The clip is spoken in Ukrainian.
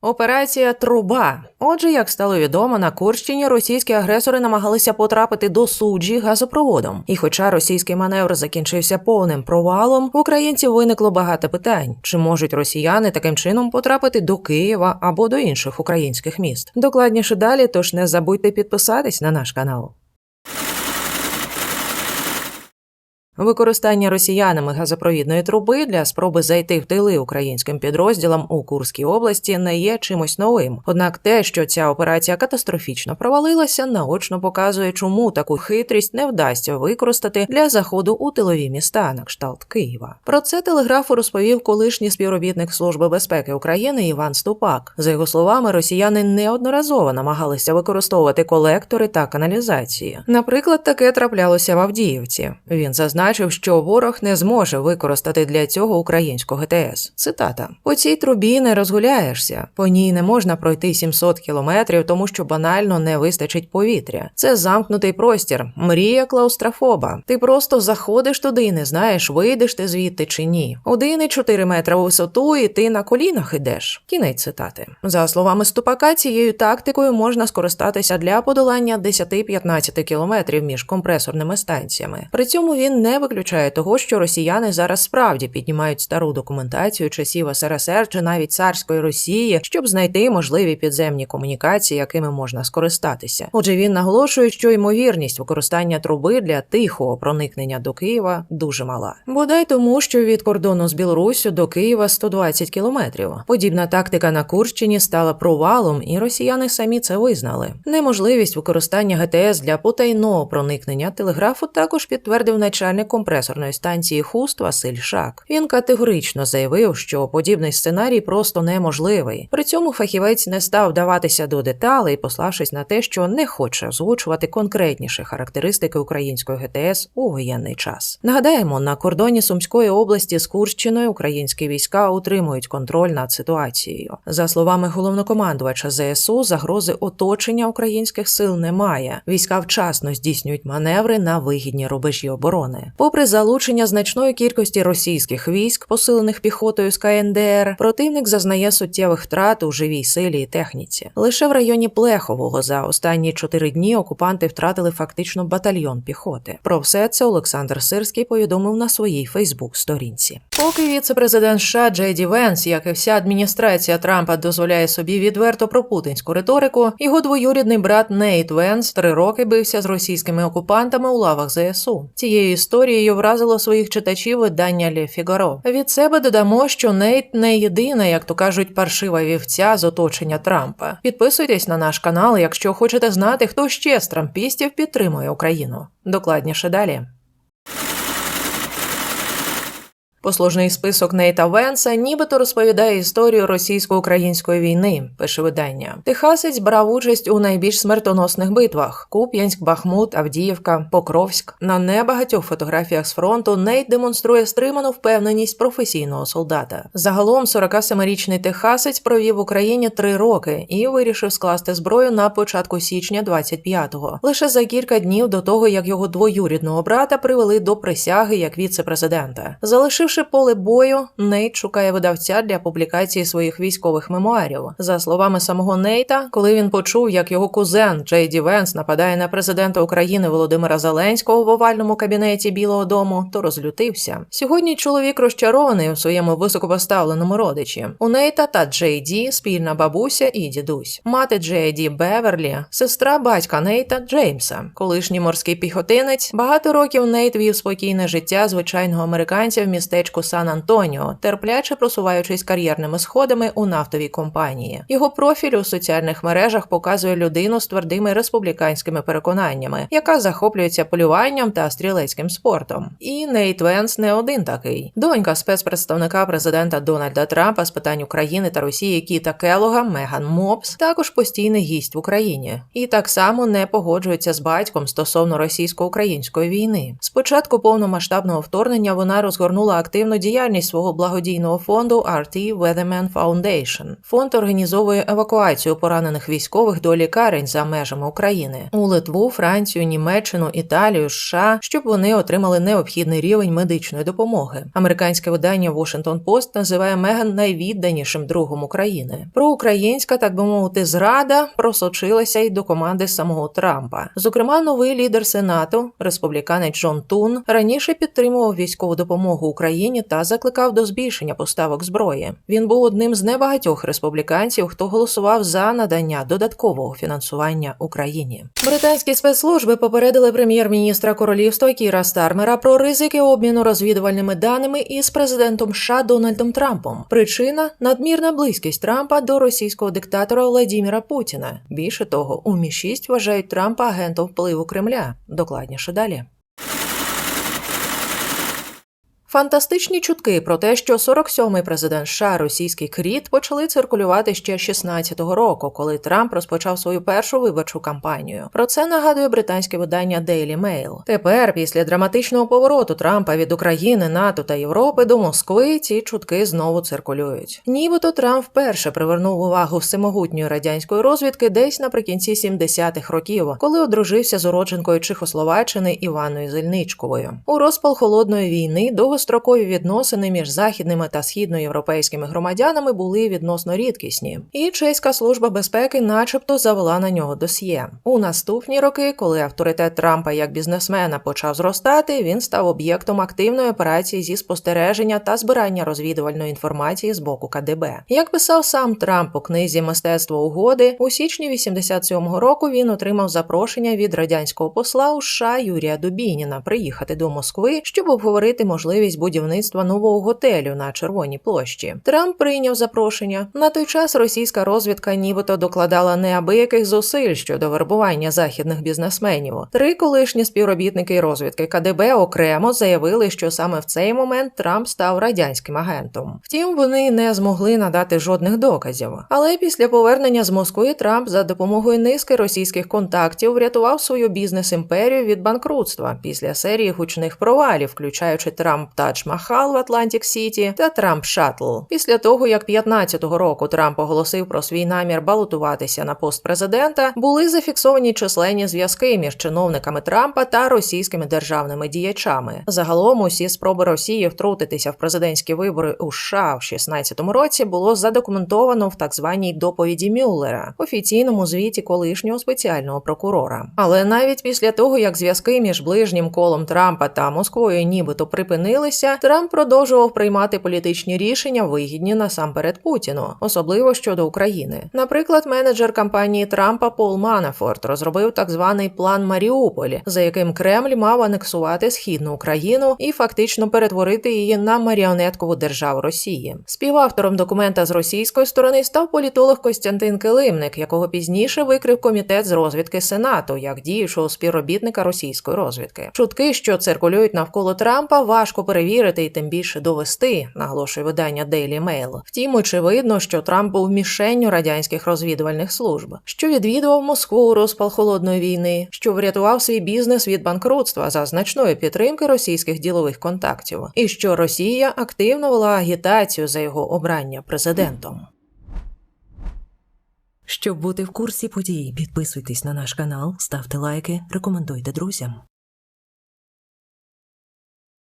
Операція Труба. Отже, як стало відомо, на Курщині російські агресори намагалися потрапити до суджі газопроводом. І хоча російський маневр закінчився повним провалом, в українців виникло багато питань: чи можуть росіяни таким чином потрапити до Києва або до інших українських міст? Докладніше далі, тож не забудьте підписатись на наш канал. Використання росіянами газопровідної труби для спроби зайти в тили українським підрозділам у Курській області не є чимось новим. Однак те, що ця операція катастрофічно провалилася, наочно показує, чому таку хитрість не вдасться використати для заходу у тилові міста на кшталт Києва. Про це телеграфу розповів колишній співробітник Служби безпеки України Іван Ступак. За його словами, росіяни неодноразово намагалися використовувати колектори та каналізації. Наприклад, таке траплялося в Авдіївці. Він зазначив, що ворог не зможе використати для цього українську ГТС. Цитата: по цій трубі не розгуляєшся, по ній не можна пройти 700 кілометрів, тому що банально не вистачить повітря. Це замкнутий простір, мрія клаустрофоба. Ти просто заходиш туди і не знаєш, вийдеш ти звідти чи ні. 1,4 метра у висоту, і ти на колінах ідеш. Кінець цитати. За словами Ступака, цією тактикою можна скористатися для подолання 10-15 кілометрів між компресорними станціями. При цьому він не виключає того, що росіяни зараз справді піднімають стару документацію часів СРСР чи навіть царської Росії, щоб знайти можливі підземні комунікації, якими можна скористатися. Отже, він наголошує, що ймовірність використання труби для тихого проникнення до Києва дуже мала. Бодай тому, що від кордону з Білоруссю до Києва 120 кілометрів. Подібна тактика на Курщині стала провалом, і росіяни самі це визнали. Неможливість використання ГТС для потайного проникнення телеграфу також підтвердив начальник компресорної станції Хуст Василь Шак. Він категорично заявив, що подібний сценарій просто неможливий. При цьому фахівець не став вдаватися до деталей, пославшись на те, що не хоче озвучувати конкретніші характеристики української ГТС у воєнний час. Нагадаємо, на кордоні Сумської області з Курщиною українські війська утримують контроль над ситуацією. За словами головнокомандувача ЗСУ, загрози оточення українських сил немає. Війська вчасно здійснюють маневри на вигідні рубежі оборони. Попри залучення значної кількості російських військ, посилених піхотою з КНДР, противник зазнає суттєвих втрат у живій силі і техніці. Лише в районі Плехового за останні чотири дні окупанти втратили фактично батальйон піхоти. Про все це Олександр Сирський повідомив на своїй Фейсбук-сторінці. Поки віце-президент США Джей Ді Венс, як і вся адміністрація Трампа, дозволяє собі відверто про путінську риторику, його двоюрідний брат Нейт Венс три роки бився з російськими окупантами у лавах ЗСУ. Цією історією вразило своїх читачів видання Ле Фігаро. Від себе додамо, що Нейт не єдина, як то кажуть, паршива вівця з оточення Трампа. Підписуйтесь на наш канал, якщо хочете знати, хто ще з трампістів підтримує Україну. Докладніше далі. Послужний список Нейта Венса нібито розповідає історію російсько-української війни, пише видання. Техасець брав участь у найбільш смертоносних битвах: Куп'янськ, Бахмут, Авдіївка, Покровськ. На небагатьох фотографіях з фронту Нейт демонструє стриману впевненість професійного солдата. Загалом 47-річний техасець провів в Україні три роки і вирішив скласти зброю на початку січня 25-го. Лише за кілька днів до того, як його двоюрідного брата привели до присяги як віце-президента. Залишивши поле бою, Нейт шукає видавця для публікації своїх військових мемуарів. За словами самого Нейта, коли він почув, як його кузен Джей Ді Венс нападає на президента України Володимира Зеленського в овальному кабінеті Білого Дому, то розлютився. Сьогодні чоловік розчарований у своєму високопоставленому родичі. У Нейта та Джей Ді спільна бабуся і дідусь. Мати Джей Ді Беверлі, сестра батька Нейта Джеймса, колишній морський піхотинець. Багато років Нейт вів спокійне життя звичайного американця в містечку Сан Антоніо, терпляче просуваючись кар'єрними сходами у нафтовій компанії. Його профіль у соціальних мережах показує людину з твердими республіканськими переконаннями, яка захоплюється полюванням та стрілецьким спортом. І Нейт Венс не один такий. Донька спецпредставника президента Дональда Трампа з питань України та Росії Кіта Келога Меган Мопс також постійний гість в Україні, і так само не погоджується з батьком стосовно російсько-української війни. Спочатку повномасштабного вторгнення вона розгорнула активну діяльність свого благодійного фонду RT Weatherman Foundation. Фонд організовує евакуацію поранених військових до лікарень за межами України у Литву, Францію, Німеччину, Італію, США, щоб вони отримали необхідний рівень медичної допомоги. Американське видання Washington Post називає Меган найвідданішим другом України. Проукраїнська, так би мовити, зрада просочилася й до команди самого Трампа. Зокрема, новий лідер Сенату, республіканець Джон Тун, раніше підтримував військову допомогу Україні та закликав до збільшення поставок зброї. Він був одним з небагатьох республіканців, хто голосував за надання додаткового фінансування Україні. Британські спецслужби попередили прем'єр-міністра королівства Кіра Стармера про ризики обміну розвідувальними даними із президентом США Дональдом Трампом. Причина надмірна близькість Трампа до російського диктатора Владіміра Путіна. Більше того, у Мі 6 вважають Трампа агентом впливу Кремля. Докладніше далі. Фантастичні чутки про те, що 47-й президент США російський кріт почали циркулювати ще 16-го року, коли Трамп розпочав свою першу виборчу кампанію. Про це нагадує британське видання Daily Mail. Тепер, після драматичного повороту Трампа від України, НАТО та Європи до Москви, ці чутки знову циркулюють. Нібито Трамп вперше привернув увагу всемогутньої радянської розвідки десь наприкінці 70-х років, коли одружився з уродженкою Чехословаччини Іваною Зельничковою. У розпал холодної війни довгострокові відносини між західними та східноєвропейськими громадянами були відносно рідкісні, і чеська служба безпеки, начебто, завела на нього досьє. У наступні роки, коли авторитет Трампа як бізнесмена почав зростати, він став об'єктом активної операції зі спостереження та збирання розвідувальної інформації з боку КДБ. Як писав сам Трамп у книзі Мистецтво угоди, у січні 87-го року він отримав запрошення від радянського посла у США Юрія Дубініна приїхати до Москви, щоб обговорити можливість будівництва нового готелю на Червоній площі. Трамп прийняв запрошення. На той час російська розвідка нібито докладала неабияких зусиль щодо вербування західних бізнесменів. Три колишні співробітники розвідки КДБ окремо заявили, що саме в цей момент Трамп став радянським агентом. Втім, вони не змогли надати жодних доказів. Але після повернення з Москви Трамп за допомогою низки російських контактів врятував свою бізнес-імперію від банкрутства після серії гучних провалів, включаючи Трамп Тадж Махал в Атлантик Сіті та Трамп Шаттл. Після того, як 15-го року Трамп оголосив про свій намір балотуватися на пост президента, були зафіксовані численні зв'язки між чиновниками Трампа та російськими державними діячами. Загалом усі спроби Росії втрутитися в президентські вибори у США в 16-му році було задокументовано в так званій доповіді Мюллера, офіційному звіті колишнього спеціального прокурора. Але навіть після того, як зв'язки між ближнім колом Трампа та Москвою нібито припинилися, Трамп продовжував приймати політичні рішення, вигідні насамперед Путіну, особливо щодо України. Наприклад, менеджер кампанії Трампа Пол Манафорт розробив так званий план Маріуполь, за яким Кремль мав анексувати східну Україну і фактично перетворити її на маріонеткову державу Росії. Співавтором документа з російської сторони став політолог Костянтин Килимник, якого пізніше викрив комітет з розвідки Сенату як діючого співробітника російської розвідки. Чутки, що циркулюють навколо Трампа, важко перевірити і тим більше довести, наголошує видання Daily Mail. Втім, очевидно, що Трамп був мішенню радянських розвідувальних служб, що відвідував Москву у розпал холодної війни, що врятував свій бізнес від банкрутства за значної підтримки російських ділових контактів, і що Росія активно вела агітацію за його обрання президентом. Щоб бути в курсі подій, підписуйтесь на наш канал, ставте лайки, рекомендуйте друзям.